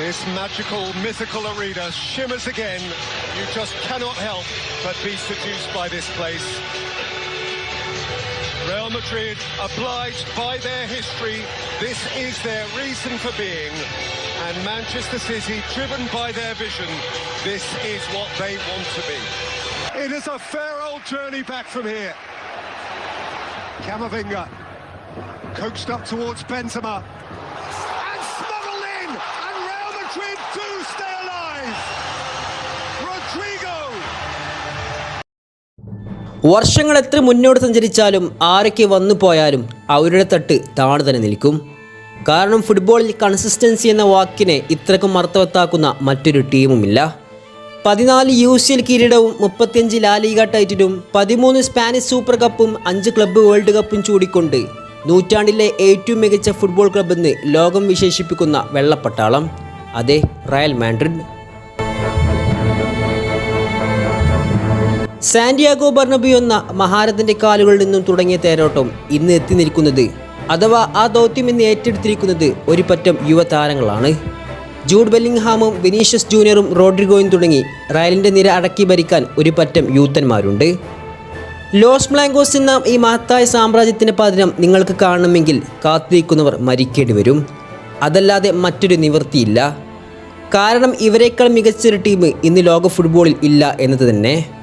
This magical, mythical arena shimmers again. You just cannot help but be seduced by this place. Real Madrid, obliged by their history, this is their reason for being. And Manchester City, driven by their vision, this is what they want to be. It is a fair old journey back from here. Camavinga, coached up towards Benzema, വർഷങ്ങൾ എത്ര മുന്നോട്ട് സഞ്ചരിച്ചാലും ആരൊക്കെ വന്നു പോയാലും അവരുടെ തട്ട് താണു തന്നെ നിൽക്കും. കാരണം ഫുട്ബോളിൽ കൺസിസ്റ്റൻസി എന്ന വാക്കിനെ ഇത്രക്കും അർത്ഥവത്താക്കുന്ന മറ്റൊരു ടീമുമില്ല. പതിനാല് യു സി എൽ കിരീടവും മുപ്പത്തിയഞ്ച് ലാലിക ടൈറ്റിലും പതിമൂന്ന് സ്പാനിഷ് സൂപ്പർ കപ്പും അഞ്ച് ക്ലബ്ബ് വേൾഡ് കപ്പും ചൂടിക്കൊണ്ട് നൂറ്റാണ്ടിലെ ഏറ്റവും മികച്ച ഫുട്ബോൾ ക്ലബ്ബെന്ന് ലോകം വിശേഷിപ്പിക്കുന്ന വെള്ളപ്പട്ടാളം. അതെ റയൽ മാൻഡ്രിഡ് സാന്റിയാഗോ ബർണബിയോ എന്ന മഹാരഥന്റെ കാലുകളിൽ നിന്നും തുടങ്ങിയ തേരോട്ടം ഇന്ന് എത്തി നിൽക്കുന്നത് അഥവാ ആ ദൗത്യം ഇന്ന് ഏറ്റെടുത്തിരിക്കുന്നത് ഒരു പറ്റം യുവതാരങ്ങളാണ്. ജൂഡ് ബെല്ലിംഗ്ഹാമും വിനീഷ്യസ് ജൂനിയറും റോഡ്രിഗോയും തുടങ്ങി റയലിന്റെ നിര അടക്കി ഭരിക്കാൻ ഒരു പറ്റം യൂത്തന്മാരുണ്ട്. ലോസ് ബ്ലാങ്കോസ് എന്ന ഈ മഹത്തായ സാമ്രാജ്യത്തിന്റെ പതനം നിങ്ങൾക്ക് കാണണമെങ്കിൽ കാത്തിരിക്കുന്നവർ മരിക്കേണ്ടി വരും. അതല്ലാതെ മറ്റൊരു നിവൃത്തിയില്ല. കാരണം ഇവരെക്കാൾ മികച്ചൊരു ടീം ഇന്ന് ലോക ഫുട്ബോളിൽ ഇല്ല എന്നത് തന്നെ.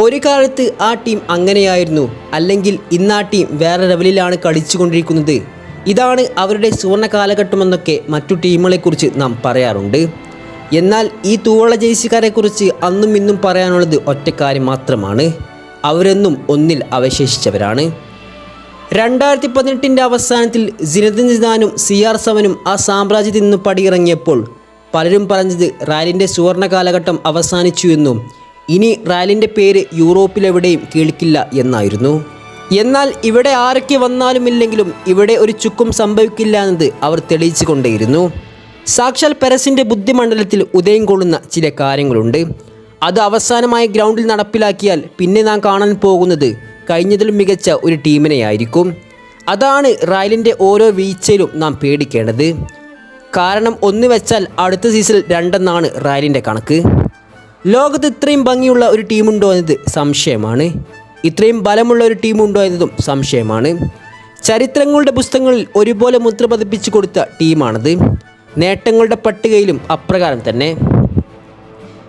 ഒരു കാലത്ത് ആ ടീം അങ്ങനെയായിരുന്നു. അല്ലെങ്കിൽ ഇന്ന് ആ ടീം വേറെ ലെവലിലാണ് കളിച്ചുകൊണ്ടിരിക്കുന്നത്. ഇതാണ് അവരുടെ സുവർണ കാലഘട്ടമെന്നൊക്കെ മറ്റു ടീമുകളെക്കുറിച്ച് നാം പറയാറുണ്ട്. എന്നാൽ ഈ തൂവള ജേഴ്സിക്കാരെക്കുറിച്ച് അന്നും ഇന്നും പറയാനുള്ളത് ഒറ്റക്കാര്യം മാത്രമാണ്. അവരെന്നും ഒന്നിൽ അവശേഷിച്ചവരാണ്. രണ്ടായിരത്തി പതിനെട്ടിന്റെ അവസാനത്തിൽ ജിനദിൻ ജിദാനും സി ആർ സെവനും ആ സാമ്രാജ്യത്തിൽ നിന്ന് പടിയിറങ്ങിയപ്പോൾ പലരും പറഞ്ഞത് റാലിന്റെ സുവർണ കാലഘട്ടം അവസാനിച്ചു എന്നും ഇനി റാലിന്റെ പേര് യൂറോപ്പിലെവിടെയും കേൾക്കില്ല എന്നായിരുന്നു. എന്നാൽ ഇവിടെ ആരൊക്കെ വന്നാലും ഇല്ലെങ്കിലും ഇവിടെ ഒരു ചുക്കും സംഭവിക്കില്ല എന്നത് അവർ തെളിയിച്ചു കൊണ്ടേയിരുന്നു സാക്ഷാൽ പെരസിന്റെ ബുദ്ധിമണ്ഡലത്തിൽ ഉദയം കൊള്ളുന്ന ചില കാര്യങ്ങളുണ്ട്. അത് അവസാനമായി ഗ്രൗണ്ടിൽ നടപ്പിലാക്കിയാൽ പിന്നെ നാം കാണാൻ പോകുന്നത് കഴിഞ്ഞതിലും മികച്ച ഒരു ടീമിനെയായിരിക്കും. അതാണ് റയലിന്റെ ഓരോ വീഴ്ചയിലും നാം പേടിക്കേണ്ടത്. കാരണം ഒന്ന് വെച്ചാൽ അടുത്ത സീസണിൽ രണ്ടെന്നാണ് റയലിന്റെ കണക്ക്. ലോകത്ത് ഇത്രയും ഭംഗിയുള്ള ഒരു ടീമുണ്ടോ എന്നത് സംശയമാണ്. ഇത്രയും ബലമുള്ള ഒരു ടീമുണ്ടോ എന്നതും സംശയമാണ്. ചരിത്രങ്ങളുടെ പുസ്തകങ്ങളിൽ ഒരുപോലെ മുദ്ര പതിപ്പിച്ചു കൊടുത്ത ടീമാണത്. നേട്ടങ്ങളുടെ പട്ടികയിലും അപ്രകാരം തന്നെ.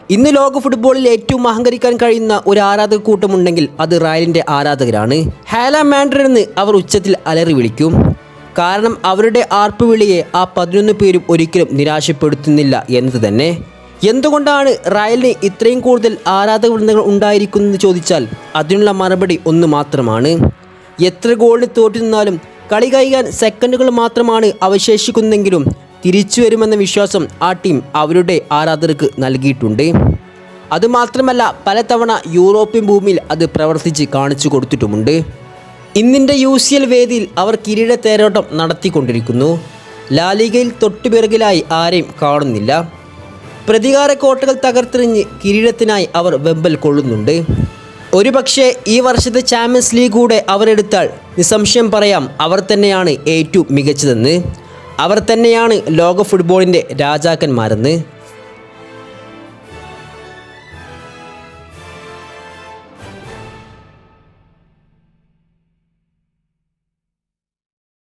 ഇന്ന് ലോക ഫുട്ബോളിൽ ഏറ്റവും അഹങ്കരിക്കാൻ കഴിയുന്ന ഒരു ആരാധക കൂട്ടമുണ്ടെങ്കിൽ അത് റയലിന്റെ ആരാധകരാണ്. ഹാല മാൻഡ്രഡ് എന്ന് അവർ ഉച്ചത്തിൽ അലറി വിളിക്കും. കാരണം അവരുടെ ആർപ്പ് വിളിയെ ആ പതിനൊന്ന് പേരും ഒരിക്കലും നിരാശപ്പെടുത്തുന്നില്ല എന്നത് തന്നെ. എന്തുകൊണ്ടാണ് റയലിന് ഇത്രയും കൂടുതൽ ആരാധക വൃന്ദങ്ങൾ ഉണ്ടായിരിക്കുന്നതെന്ന് ചോദിച്ചാൽ അതിനുള്ള മറുപടി ഒന്ന് മാത്രമാണ്. എത്ര ഗോളിന് തോറ്റു നിന്നാലും കളി കഴിയാൻ സെക്കൻഡുകൾ മാത്രമാണ് അവശേഷിക്കുന്നതെങ്കിലും തിരിച്ചു വരുമെന്ന വിശ്വാസം ആ ടീം അവരുടെ ആരാധകർക്ക് നൽകിയിട്ടുണ്ട്. അതുമാത്രമല്ല പലതവണ യൂറോപ്യൻ ഭൂമിയിൽ അത് പ്രവർത്തിച്ച് കാണിച്ചു കൊടുത്തിട്ടുമുണ്ട്. ഇന്നിന്റെ യു സി എൽ വേദിയിൽ അവർ കിരീട തേരോട്ടം നടത്തിക്കൊണ്ടിരിക്കുന്നു. ലാലികയിൽ തൊട്ടുപിറകിലായി ആരെയും കാണുന്നില്ല. പ്രതികാര കോട്ടകൾ തകർത്തെറിഞ്ഞ് കിരീടത്തിനായി അവർ വെമ്പൽ കൊള്ളുന്നുണ്ട്. ഒരുപക്ഷെ ഈ വർഷത്തെ ചാമ്പ്യൻസ് ലീഗ് കൂടെ അവരെടുത്താൽ നിസ്സംശയം പറയാം അവർ തന്നെയാണ് ഏറ്റവും മികച്ചതെന്ന്. അവർ തന്നെയാണ് ലോക ഫുട്ബോളിന്റെ രാജാക്കന്മാരെന്ന്.